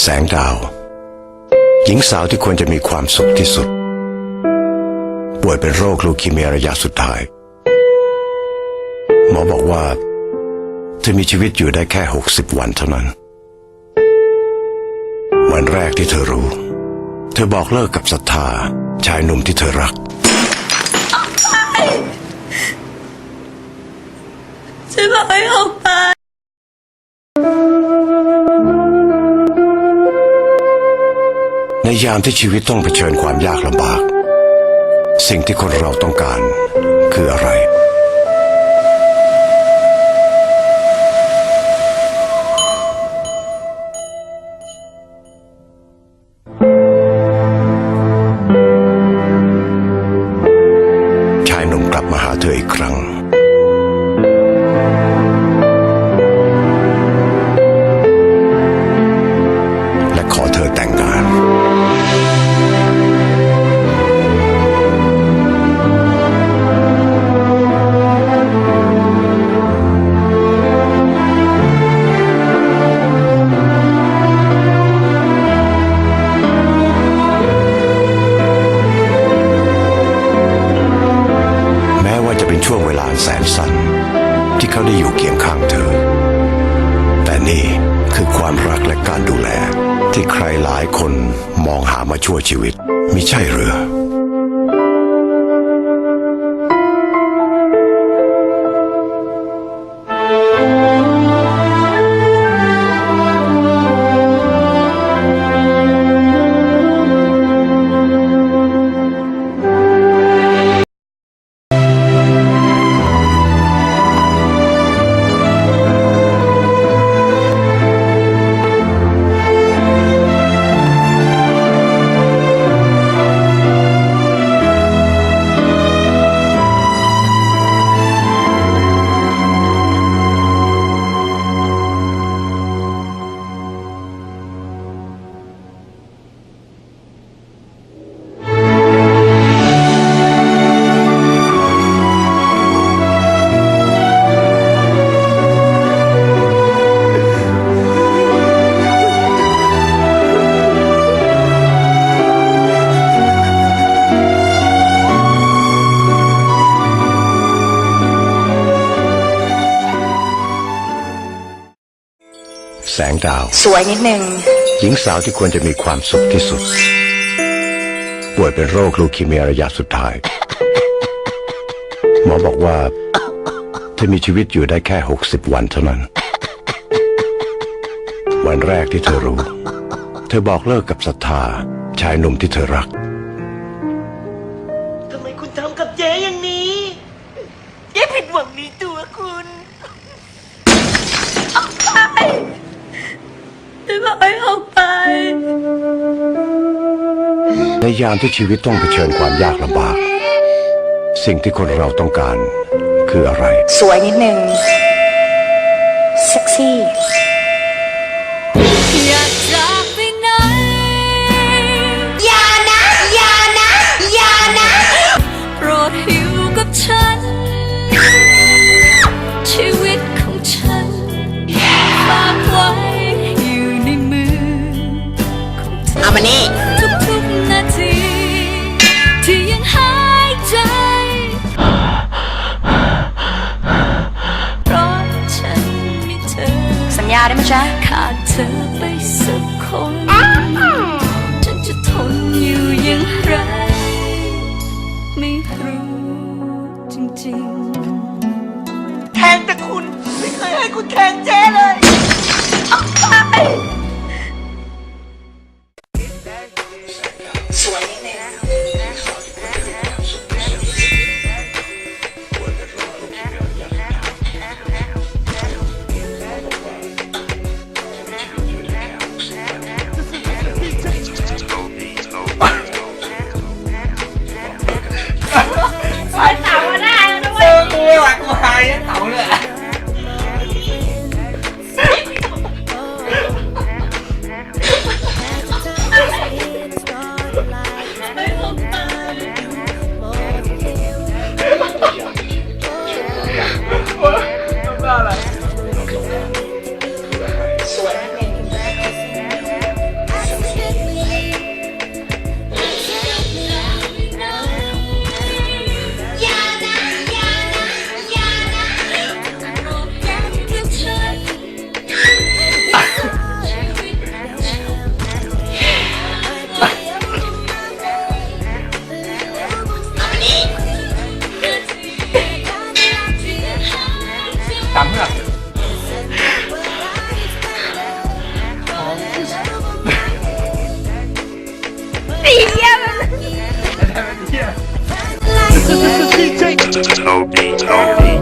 แสงดาว หญิงสาวที่ควรจะมีความสุขที่สุด ป่วยเป็นโรคลูคีเมียระยะสุดท้าย หมอบอกว่าเธอมีชีวิตอยู่ได้แค่หกสิบวันเท่านั้น วันแรกที่เธอรู้ เธอบอกเลิกกับศรัทธาชายหนุ่มที่เธอรัก ช่วยบอกให้ออกไป ในยามที่ชีวิตต้องเผชิญความยากลำบาก สิ่งที่คนเราต้องการคืออะไร ได้อยู่เคียงข้างเธอ แต่นี่คือความรักและการดูแล ที่ใครหลายคนมองหามาชั่วชีวิตมิใช่หรือ งดาว สวยนิดนึง หญิงสาวที่ควรจะมีความสุขที่สุด ป่วยเป็นโรคลูคีเมียระยะสุดท้าย หมอบอกว่าเธอมีชีวิตอยู่ได้แค่หกสิบวันเท่านั้น วันแรกที่เธอรู้ เธอบอกเลิกกับศรัทธาชายหนุ่มที่เธอรักทำไมคุณทำกับเจ๊อย่างนี้เจ๊ผิดหวังในตัวคุณ ออกไปช่วยบอกให้ออกไป ในยามที่ชีวิตต้องเผชิญความยากลำบาก สิ่งที่คนเราต้องการคืออะไร สวยนิดนึง เซ็กซี่ จ๊ะขาดเธอไปสักคน ฉันจะทนอยู่อย่างไร ไม่รู้จริงๆ แทงแต่คุณ ไม่เคยให้คุณแทงเจ๊เลยสวยนิดนึง DJ. No beat, no.